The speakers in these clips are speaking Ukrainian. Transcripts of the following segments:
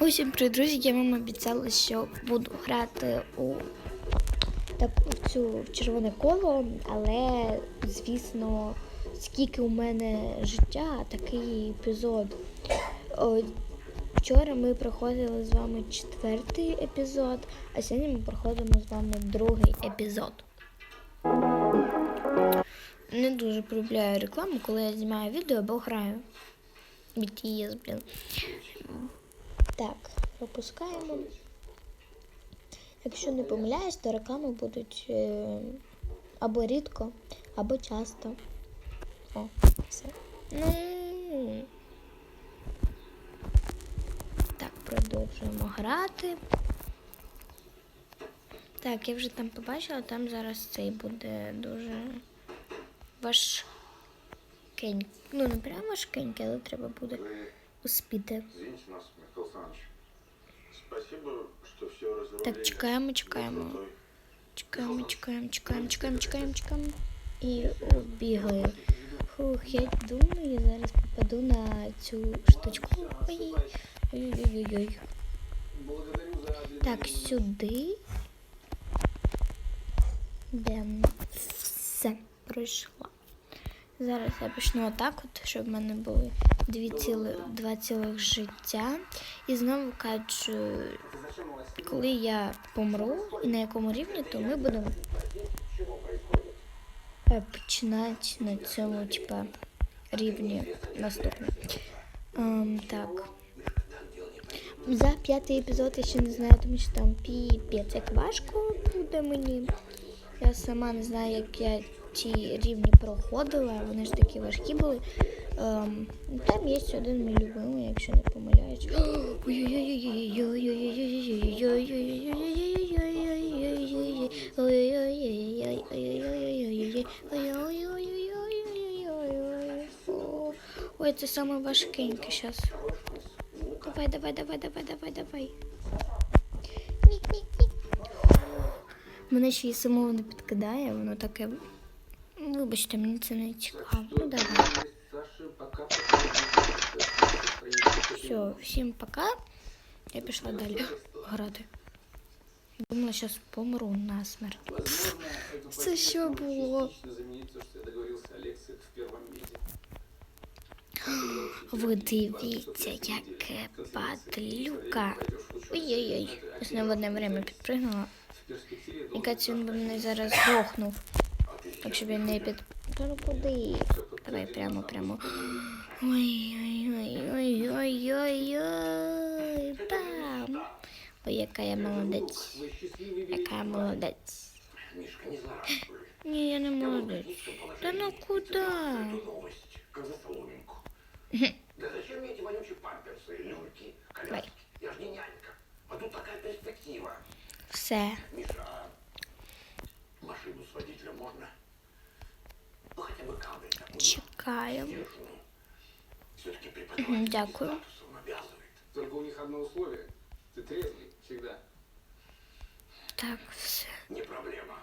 Усім привіт, друзі! Я вам обіцяла, що буду грати у таку цю червоне коло, але звісно, скільки у мене життя, такий епізод. О, Вчора ми проходили з вами четвертий епізод, а сьогодні ми проходимо з вами другий епізод. Не дуже полюбляю рекламу, коли я знімаю відео або граю. BTS, блін. Так, пропускаємо. Якщо не помиляюсь, то реклами будуть е, або рідко, або часто. О, все. Ну. Так, продовжуємо грати. Так, я вже там побачила, там зараз цей буде дуже важкенький. Ну, не прямо важкенький, але треба буде успіти. Александрович. Спасибо, что все разрулили. Так, чекаємо, чекаємо. Красотой. Чекаємо, чекаємо, чекаємо, чекаємо, чекаємо, чекаємо. І о, бігаю. Фух, я думаю, я зараз попаду на цю штучку. Ой, ой-ой-ой. Так, сюди. Йдемо. Все, пройшла. Зараз я почну отак, от, щоб в мене були дві ціли, два цілих життя. І знову кажу, коли я помру і на якому рівні, то ми будемо е, починати на цьому, типа, рівні наступне. Ем, так. За п'ятий епізод я ще не знаю, тому що там піпець як важко буде мені. Я сама не знаю, як я ці рівні проходила, вони ж такі важкі були. Ем, там є один мій любимий, якщо не помиляюсь. Ой, це саме важкеньке зараз. Давай, давай, давай, давай, давай, давай. Мене ще й самого не підкидає, воно таке. Вибачте, мені це не цікаво. Ну давай. Все, всім пока. Я пішла далі грати. Думала, зараз помру насмерть. Це що було? Ви дивіться, яке падлюка. Ой-ой-ой. Я знову в одне время підпригнула. І Катю він би мене зараз здохнув. Якщо б він не під. Ну куди? Давай прямо, прямо. Ой-ой-ой-ой-ой-ой. Бам! Ой, яка я молодець. Яка молодець. Ні, я не молодець. Та ну куди? Да зачем мне эти вонючие памперсы, люльки, коляски? Я ж не нянька. А тут такая перспектива. Все. Миша, машину с водителем можно? Чекаємо. Держу. Все-таки Мгм, преподаватель Дякую. статусом обязывает. Только у них одно условие. Ты трезвый всегда. Так, все. Не проблема.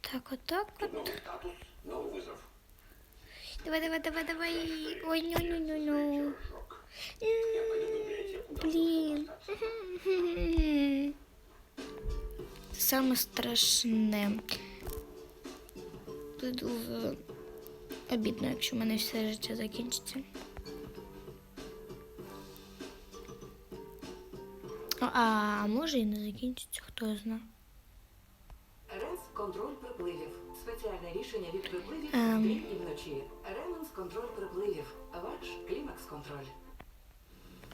Так, отак от. Новый статус, новый вызов. Давай, давай, давай, давай. Ой, ну, ну, ну, ну. Чертежок. Я пойду в библиотеку. дам Блін. Це саме страшне. Це дуже обідно, якщо в мене все життя закінчиться. А, а може і не закінчиться, хто знає. РЕНС контроль припливів. Спеціальне рішення від припливів Ем. вдень і вночі. РЕНС контроль припливів. Ваш клімакс контроль.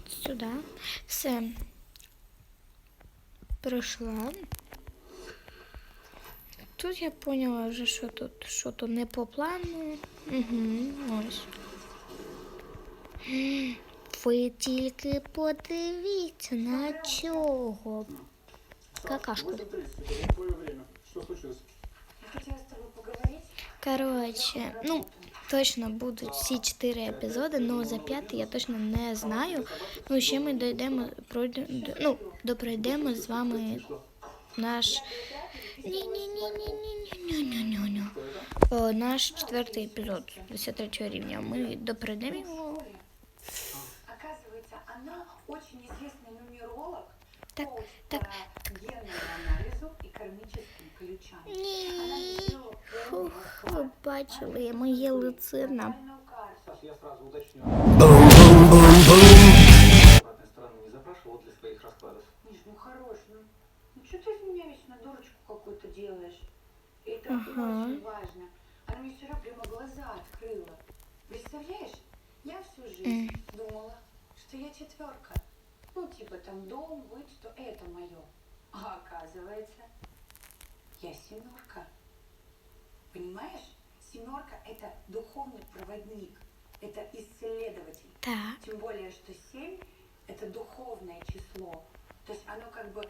Сюди. Все. Пройшла. Тут я поняла вже, що тут що то не по плану. Угу, ось. Ви тільки подивіться на цього. Какашку. Коротше, ну, точно будуть всі чотири епізоди, але за п'ятий я точно не знаю. Ну, ще ми дійдемо, пройдемо, ну, допройдемо з вами наш. Ні-ні-ні-ні-ні-ні-ні-ні-ні. О, Наш четвертий епізод 53 рівня. Ми допройдемо його. Оказывается, она очень известный нумеролог. так, так. генному анализу и кармическим ключам. Она Ні. сделала полный Фух, ви бачили моє лице на тотальную карту. Саш, я сразу уточню. Обратной стороны не запрашивал для своих раскладов. Миш, ну хорош, ну, ну Что ты из меня вечно дурочку какую-то делаешь? Это Ага. очень важно. Она мне вчера прямо глаза открыла. Представляешь, я всю жизнь думала, что я четверка. Ну, типа там дом, быть, что это мое. А оказывается, я семерка. Понимаешь? Семерка это духовный проводник. Это исследователь. так. Тем более, что 7 – это духовное число. То есть оно как бы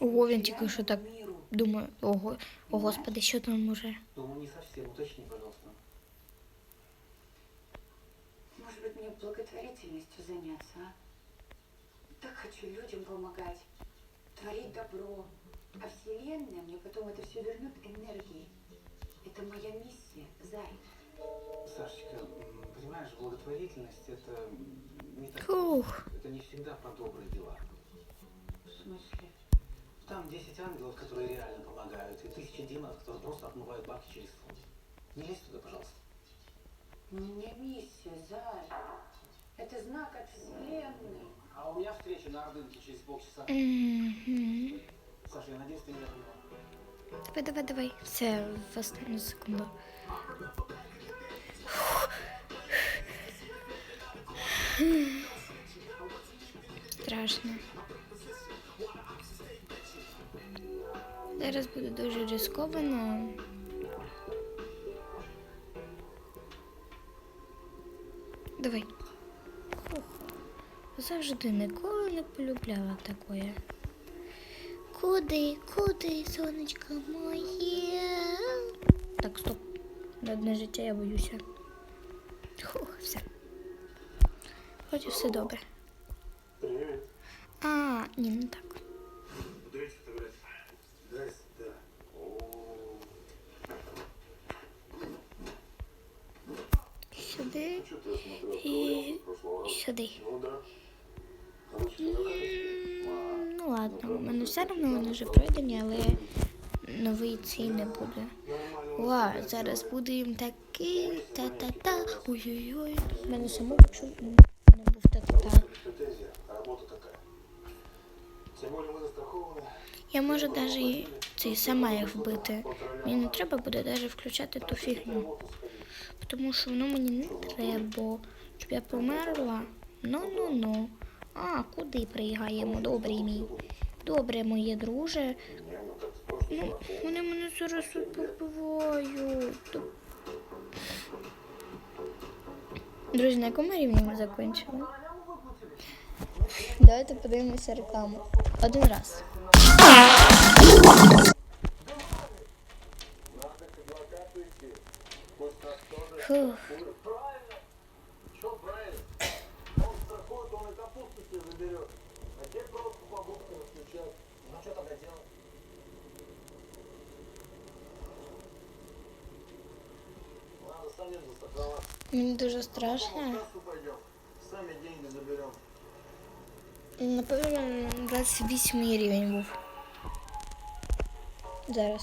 Ого, він тільки що так миру. Думаю, ого, о господи, що там уже? Ну, не совсем. Уточни, пожалуйста. Может быть, мне благотворительностью заняться, а? Так хочу людям помогать, творить добро. А Вселенная мне потом это все вернет энергией. Это моя миссия, Зай. Сашечка, понимаешь, благотворительность это не так. Фух. Это не всегда про добрые дела. Смысле? Там 10 ангелов, которые реально помогают, и тысячи демонов, которые просто отмывают бабки через фонд. Не лезь туда, пожалуйста. У меня миссия, Зай. Это знак от Вселенной. А у меня встреча на Ордынке через полчаса. Саша, я надеюсь, ты меня поняла. Давай, давай, давай. Все, в останню секунду. Страшно. Зараз буде дуже ризиковано. Давай. Фух. Завжди ніколи не полюбляла таке. Куди, куди, сонечко моє? Так, стоп. На одне життя я боюся. Хух, все. Хоч і все добре. А, ні, не так. Дайте фотографию. Дай сюда. О, Сюди что ты смотрел? і в прошлого раза? сюди. Ну да. Короче, ну как тебе? М, Ну ладно, у мене все одно вони вже пройдені, але новий цей не буде. Ва, зараз буде їм такий та-та-та. Ой-ой-ой. У мене самому чу не був та-та-та. Претензия, а работа такая. Тем более мы застрахованы. Я можу навіть цей сама їх вбити. Мені не треба буде навіть включати ту фігню. Тому що воно мені не треба. Щоб я померла. Ну ну ну. А, куди приїгаємо? Добрий мій. Добре, моє друже. Ну, вони мене зараз побивають. Друзі, на якому рівні ми закінчили? Давайте подивимося рекламу. Один раз. Застраховаться. Мені дуже страшно. В кассу пойдем. Сами деньги заберем. Напевно, 28 рівень був. Зараз.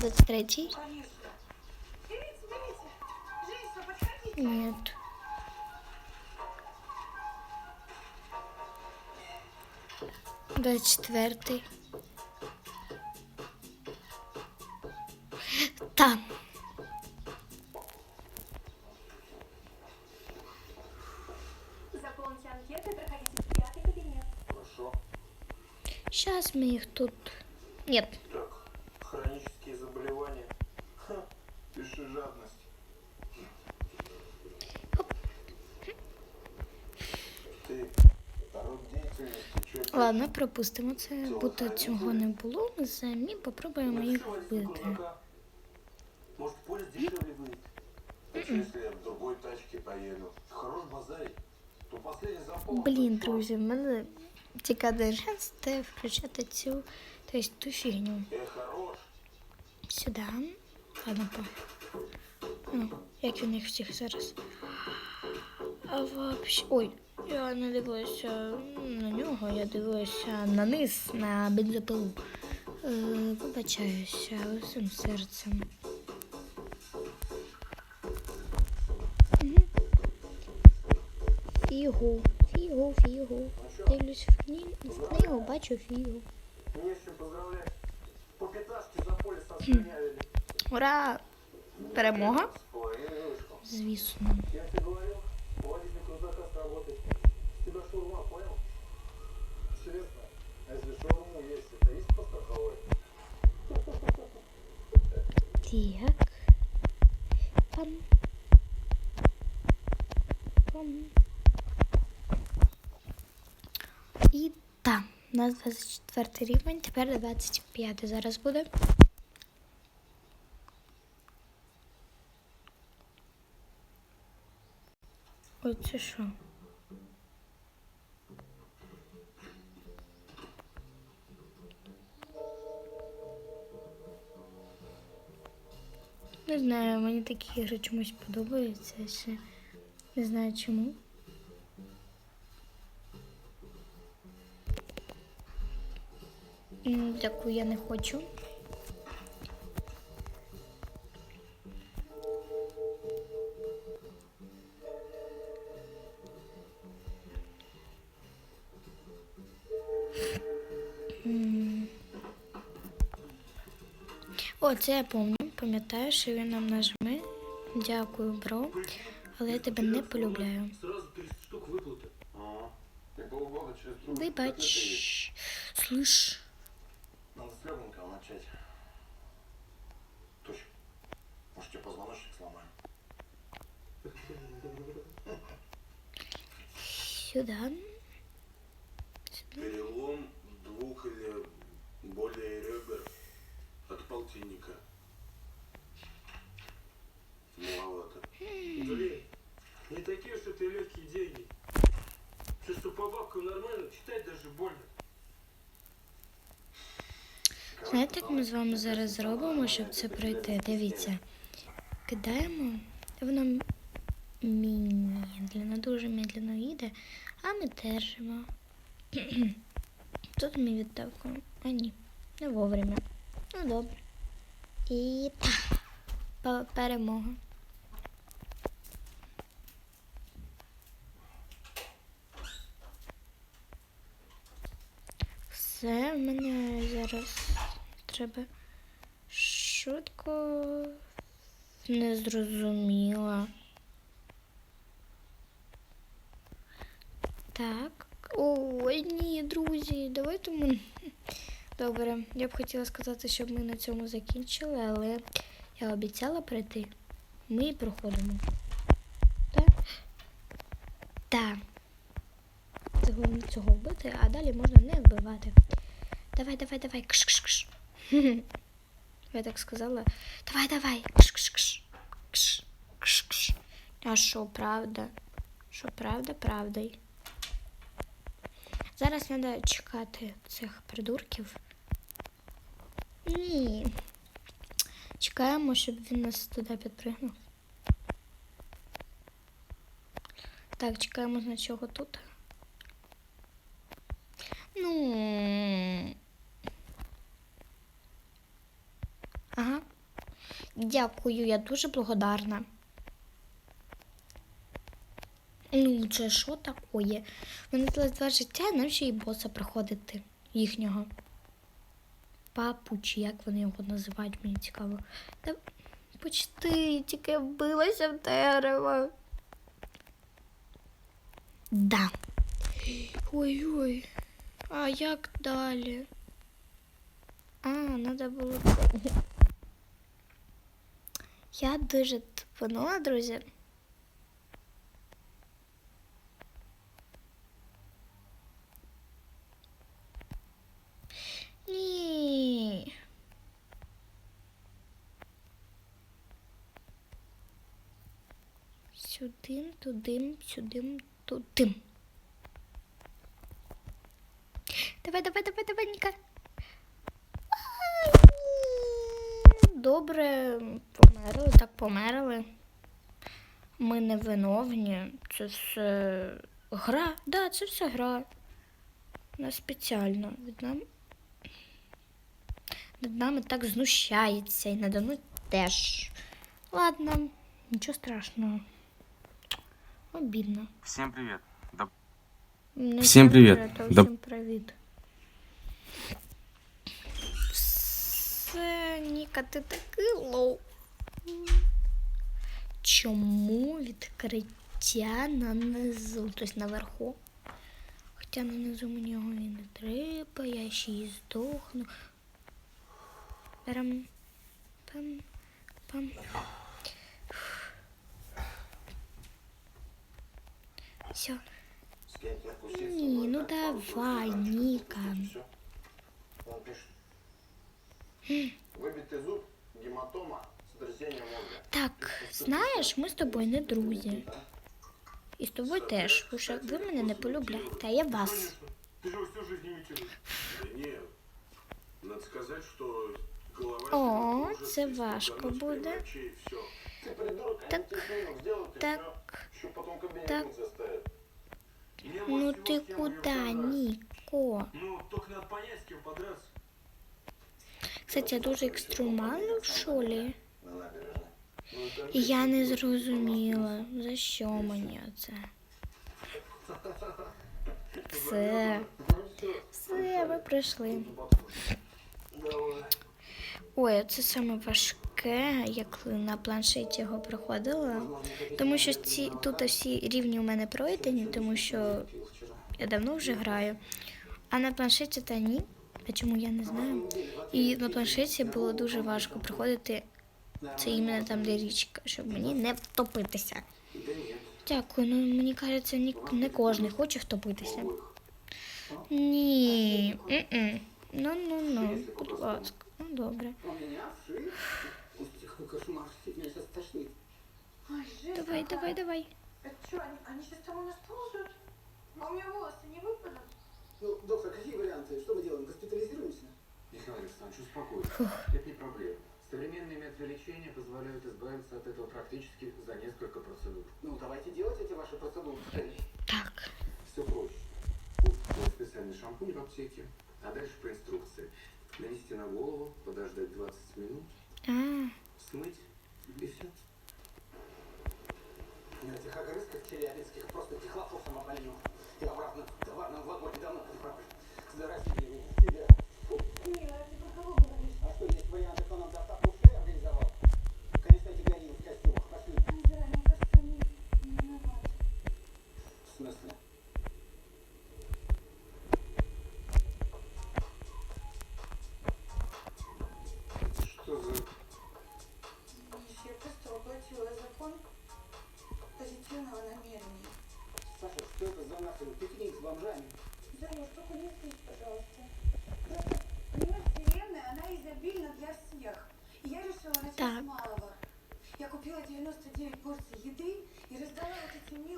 23 Конечно. Берите, берите. Женщина, подходите. Нет. Двадцать четвертый. Там. Заполните анкеты и проходите в пятый кабинет. Хорошо. Сейчас мы их тут. Нет. Ладно, пропустимо це, будто цього не було. Ми самі попробуємо їх вбити. Может, полис дешевле будет? Если я в другой тачке поеду. Хорош базарить. То последний запал. Блін, друзі, в мене цікавий шанс включати цю, тобто ту фігню. Я хорош. Сюди. Ладно, по. Ну, як він їх всіх зараз. А вообще. Ой, я не дивилася на нього, я дивилася на низ, на бензопилу. Е, вибачаюся усім серцем. Фігу, фігу, фігу. Дивлюсь в книгу, в книгу бачу фігу. По пяташке за полис отслюнявили. Ура! Перемога? Звісно. Я тебе говорил, водитель крузака сработает. С тебя понял? Серьезно. А если шаурму есть, это есть по страховой? Так. Пам. Пам. І так, у нас 24 рівень, тепер 25 зараз буде. Ой, це що? Не знаю, мені такі ігри чомусь подобаються ще. Не знаю чому. Таку я не хочу. О, це я пам'ятаю Пам'ятаю, що він нам нажме. Дякую, бро. Але я тебе не полюбляю. Сразу 300 штук выплаты. Ага. И полгода через трубку. Вибач. Слышь. Надо с легонького начать. Точно. Может, тебе позвоночник сломаем? Сюда. Это легкие деньги. Все, что по бабкам нормально, читать даже больно. Знаєте, як ми з вами зараз зробимо, щоб це пройти? Дивіться. Кидаємо, воно медленно, дуже медленно їде, а ми держимо. Тут ми відтавкуємо. А ні, не вовремя. Ну добре. І па- перемога. Все, в мене зараз треба швидко не зрозуміла. Так. Ой, ні, друзі, давайте ми. Добре, я б хотіла сказати, щоб ми на цьому закінчили, але я обіцяла прийти. Ми проходимо. Так? Так. Це головне цього вбити, а далі можна не вбивати. Давай, давай, давай. Кш, кш, кш. Я так сказала. Давай, давай. Кш, кш, кш. Кш, кш, кш. А що, правда? Що правда, правда. Зараз треба чекати цих придурків. Ні. Чекаємо, щоб він нас туди підпригнув. Так, чекаємо на чого тут. Ну. Ага. Дякую, я дуже благодарна. Ну, це що таке? Мене залишилось два життя, нам ще й боса проходити їхнього. Папу, чи як вони його називають, мені цікаво. Та почти тільки вбилася в дерево. Да. Ой-ой. А як далі? А, треба було. Я дуже тупанула, друзі. Ні. Сюди, туди, сюди, туди. Давай, давай, давай, давай, Ніка. Ай, ні. Добре, померли, так померли. Ми не виновні. Це все гра. Да, це все гра. Вона спеціально від нам. Над нами так знущається і надо мною теж. Ладно, нічого страшного. Обідно. Всем привет. Да, Всім привіт. Всім привіт. Все, Ніка, ти такий лоу. Чому відкриття на низу, тобто наверху? Хоча на низу мені його і не треба, я ще й здохну. Парам, пам, пам. Все. Ні, ну давай, Ніка. всё. Он пишет. Выбитый зуб, гематома, сотрясение мозга. Так, знаєш, ми з тобою не друзі. І з тобою теж, тому що ви мене не полюбляєте, а я вас. Конечно. Ты же его всю жизнь имитируешь. Да нет. Надо сказать, что голова... О, уже це слишком важко горнучка, и буде. врачи, и всё. Ты придурок, Так, они тебе снимок сделают, и так, всё. Еще потом кабинет так. мыть заставят. Мне Ну может, ти его с кем куди, подраться. Ніко? Ну, только надо понять, с кем подраться. Кстати, я дуже екстремально, що ли? На набережной. Ну, это І я не зрозуміла, за що мені це. Все, все, ми пройшли. Ой, це саме важке, як на планшеті його проходила. Тому що ці тут всі рівні у мене пройдені, тому що я давно вже граю. А на планшеті та ні. А чому я не знаю? І на планшеті було дуже важко проходити це іменно там, де річка, щоб мені не втопитися. Дякую, ну мені кажеться, ні, не кожен хоче втопитися. Ні. м-м. Ну, ну, ну, будь ласка. Ну, добре. У меня шип. Господи, какой кошмар. Меня сейчас тошнит. Ой, жесть Давай, какая. давай, давай. Это что, они, они сейчас там у нас ползают? А у меня волосы не выпадут? Ну, доктор, какие варианты? Что мы делаем? Госпитализируемся? Михаил Александрович, успокойтесь. Это не проблема. Современные методы лечения позволяют избавиться от этого практически за несколько процедур. Ну, давайте делать эти ваши процедуры. Так. Все проще. Купить специальный шампунь в аптеке, а дальше по инструкции. Нанести на голову, подождать 20 минут, А, смыть и все. На этих огрызках челябинских просто дихлофосом обольем. И обратно в товарном вагоне давно отправлю. Заразили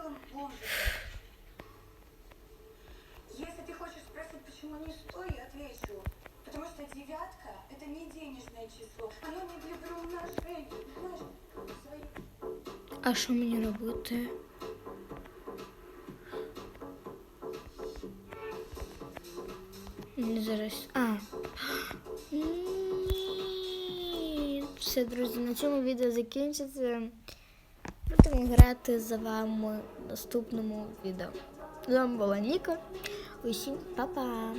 милым бомжикам. Если ты хочешь спросить, почему не сто, я отвечу. Потому что девятка – это не денежное число. Оно не для приумножения. Понимаешь? Свои а що мені робити? Не зараз. А. Ні. Все, друзі, на цьому відео закінчиться. Будемо грати за вами в наступному відео. З вами була Ніка. Усім па-па!